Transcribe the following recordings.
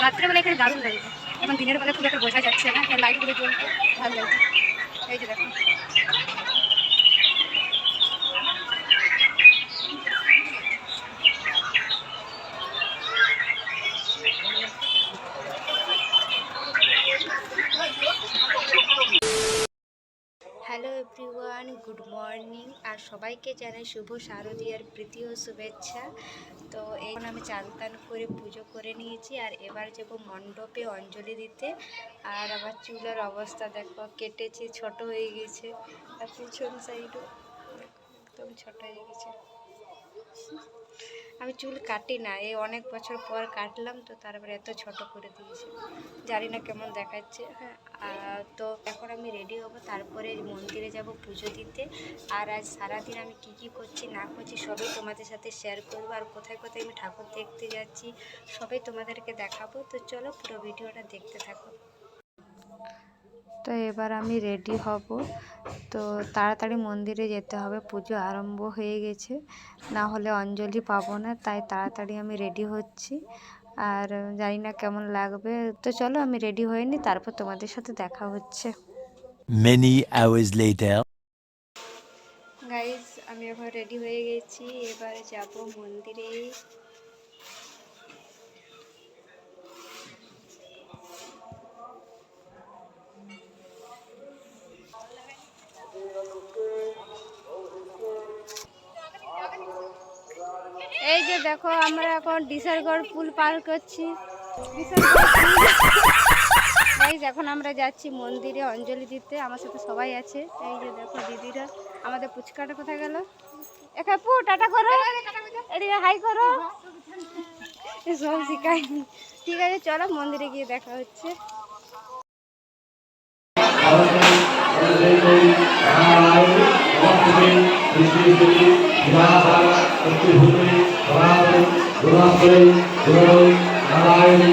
রাত্রেবেলা এখানে দারুণ লাগে এখন দিনের বেলা খুব একটা বোঝা যাচ্ছে না লাইটগুলো জ্বলছে ভালো লাগছে এই যে দেখো গুড মর্নিং আর সবাইকে জানাই শুভ শারদীয়ার প্রীতি ও শুভেচ্ছা। তো এখন আমি চান টান করে পুজো করে নিয়েছি আর এবার যাব মণ্ডপে অঞ্জলি দিতে। আর আমার চুলের অবস্থা দেখো, কেটেছে, ছোট হয়ে গেছে। আর পিছন সাইডও একদম ছোট হয়ে গেছে। আমি চুল কাটি না, এই অনেক বছর পর কাটলাম তো তারপরে এত ছোট করে দিয়েছে। জানি না কেমন দেখাচ্ছে হ্যাঁ তো এখন আমি রেডি হব, তারপরে মন্দিরে যাব পুজো দিতে। আর আজ সারাদিন আমি কি কি করছি না করছি সবই তোমাদের সাথে শেয়ার করব। আর কোথায় কোথায় আমি ঠাকুর দেখতে যাচ্ছি, সবই তোমাদেরকে দেখাবো। তো চলো পুরো ভিডিওটা দেখতে থাকো। তো এবার আমি রেডি হব। তো তাড়াতাড়ি মন্দিরে যেতে হবে পুজো আরম্ভ হয়ে গেছে। না হলে অঞ্জলি পাবো না তাই তাড়াতাড়ি আমি রেডি হচ্ছি। আর জানি না কেমন লাগবে। তো চলো আমি রেডি হয়ে নিই তারপর তোমাদের সাথে দেখা হচ্ছে। Many hours later. গাইজ আমি এখন রেডি হয়ে গেছি। এবারে যাব মন্দিরে। দেখো, আমরা এখন ডিসারগড় পুল পার করছি। এখন আমরা যাচ্ছি মন্দিরে অঞ্জলি দিতে, আমার সাথে সবাই আছে। এই যে দেখো দিদিরা, আমাদের পুচকাটা কোথায় গেল? এখানে পু, টাটা করো। এদিকে হাই করো। সব শিখাই। ঠিক আছে, চলো মন্দিরে গিয়ে দেখা হচ্ছে। কৃষ্ণেশ্বরী বিধানসারা শক্তিভূমি সনাতন গুণাশ্বরী গুণী নারায়ণী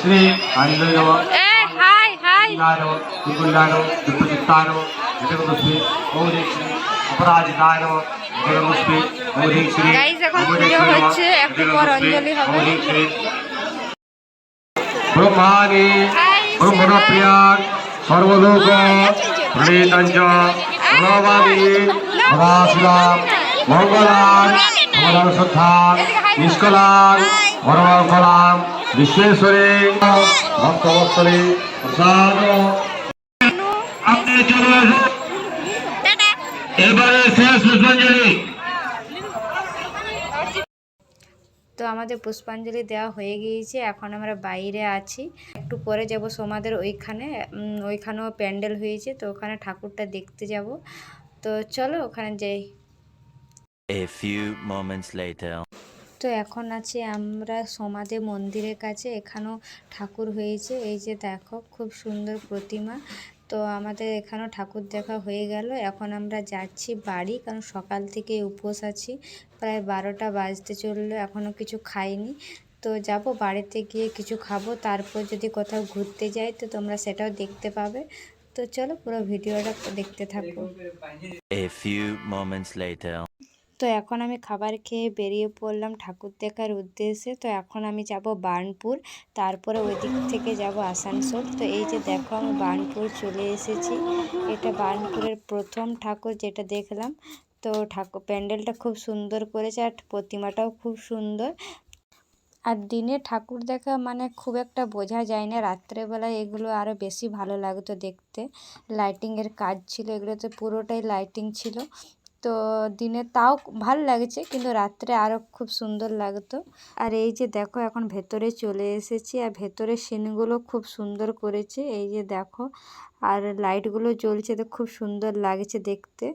ശ്രീ ആനന്ദനോ ോ തിങ്കുല്ലാനോ തിപ്പുചിത്താനോ সর্বলোক প্রণীতঞ্জ প্রণবামি সদাশিবাম মঙ্গলাং ভগবান শ্রদ্ধাং নিষ্কলাং পরমকলাং বিশ্বেশ্বরী ভক্তবৎসলী প্রসাদ আপনি চলে এবারে শেষ পুষ্পাঞ্জলি তো আমাদের পুষ্পাঞ্জলি দেওয়া হয়ে গিয়েছে এখন আমরা বাইরে আছি। একটু পরে যাব সোমাদের ওইখানে ওইখানেও প্যান্ডেল হয়েছে তো ওখানে ঠাকুরটা দেখতে যাব। তো চলো ওখানে যাই। A few moments later. তো এখন আছি আমরা সমাধি মন্দিরের কাছে এখানেও ঠাকুর হয়েছে। এই যে দেখো খুব সুন্দর প্রতিমা। তো আমাদের এখানেও ঠাকুর দেখা হয়ে গেল। এখন আমরা যাচ্ছি বাড়ি, কারণ সকাল থেকে উপোস আছি। প্রায় বারোটা বাজতে চলল এখনও কিছু খাইনি। তো যাব বাড়িতে গিয়ে কিছু খাব, তারপর যদি কোথাও ঘুরতে যাই তো তোমরা সেটাও দেখতে পাবে। তো চলো পুরো ভিডিওটা দেখতে থাকো. তো এখন আমি খাবার খেয়ে বেরিয়ে পড়লাম ঠাকুর দেখার উদ্দেশ্যে। তো এখন আমি যাব বার্নপুর, তারপরে ওই দিক থেকে যাব আসানসোল। তো এই যে দেখো আমি বার্নপুর চলে এসেছি। এটা বার্নপুরের প্রথম ঠাকুর যেটা দেখলাম। তো ঠাকুর, প্যান্ডেলটা খুব সুন্দর করেছে আর প্রতিমাটাও খুব সুন্দর। আর দিনে ঠাকুর দেখা মানে খুব একটা বোঝা যায় না। রাত্রেবেলায় এগুলো আরও বেশি ভালো লাগতো দেখতে। লাইটিংয়ের কাজ ছিল এগুলোতে, পুরোটাই লাইটিং ছিল। তো দিনে তাও ভালো লাগছে, কিন্তু রাত্রে আরও খুব সুন্দর লাগতো। আর এই যে দেখো এখন ভেতরে চলে এসেছি, আর ভেতরে সিনগুলো খুব সুন্দর করেছে, এই যে দেখো। আর লাইটগুলো জ্বলছে তো খুব সুন্দর লাগছে দেখতে।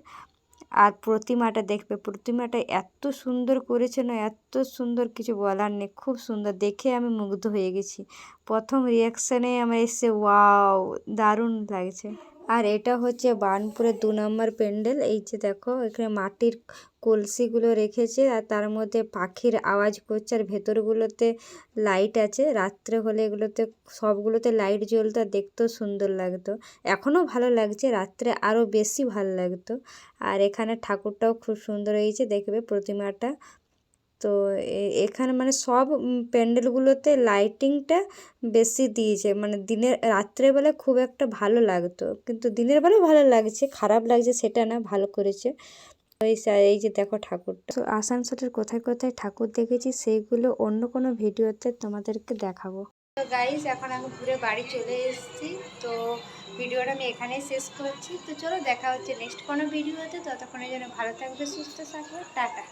আর প্রতিমাটা দেখবে, প্রতিমাটা এত সুন্দর করেছে না, এত সুন্দর কিছু বলার নেই, খুব সুন্দর, দেখে আমি মুগ্ধ হয়ে গেছি। প্রথম রিয়াকশানে আমার এসে, ওয়াও, দারুণ লাগছে। আর এটা হচ্ছে বার্নপুরের দু নম্বর প্যান্ডেল। এই যে দেখো, এখানে মাটির কলসিগুলো রেখেছে আর তার মধ্যে পাখির আওয়াজ করছে আর ভেতরগুলোতে লাইট আছে। রাত্রে হলে এগুলোতে, সবগুলোতে লাইট জ্বলতো আর দেখতেও সুন্দর লাগতো। এখনও ভালো লাগছে, রাত্রে আরও বেশি ভালো লাগতো। আর এখানে ঠাকুরটাও খুব সুন্দর হয়েছে, দেখবে প্রতিমাটা। তো এখানে মানে সব প্যান্ডেলগুলোতে লাইটিংটা বেশি দিয়েছে। মানে দিনের, রাত্রেবেলা খুব একটা ভালো লাগতো। কিন্তু দিনের বেলা ভালো লাগছে, খারাপ লাগছে সেটা না, ভালো করেছে। এই এই যে দেখো ঠাকুরটা। তো আসানসোলের কোথায় কোথায় ঠাকুর দেখেছি, সেইগুলো অন্য কোনো ভিডিওতে তোমাদেরকে দেখাবো। তো গাইস এখন আমি ঘুরে বাড়ি চলে এসেছি। তো ভিডিওটা আমি এখানেই শেষ করছি। তো চলো দেখা হচ্ছে নেক্সট কোনো ভিডিওতে। ততক্ষণের জন্য ভালো থাকবে, সুস্থ থাকবে। টাটা।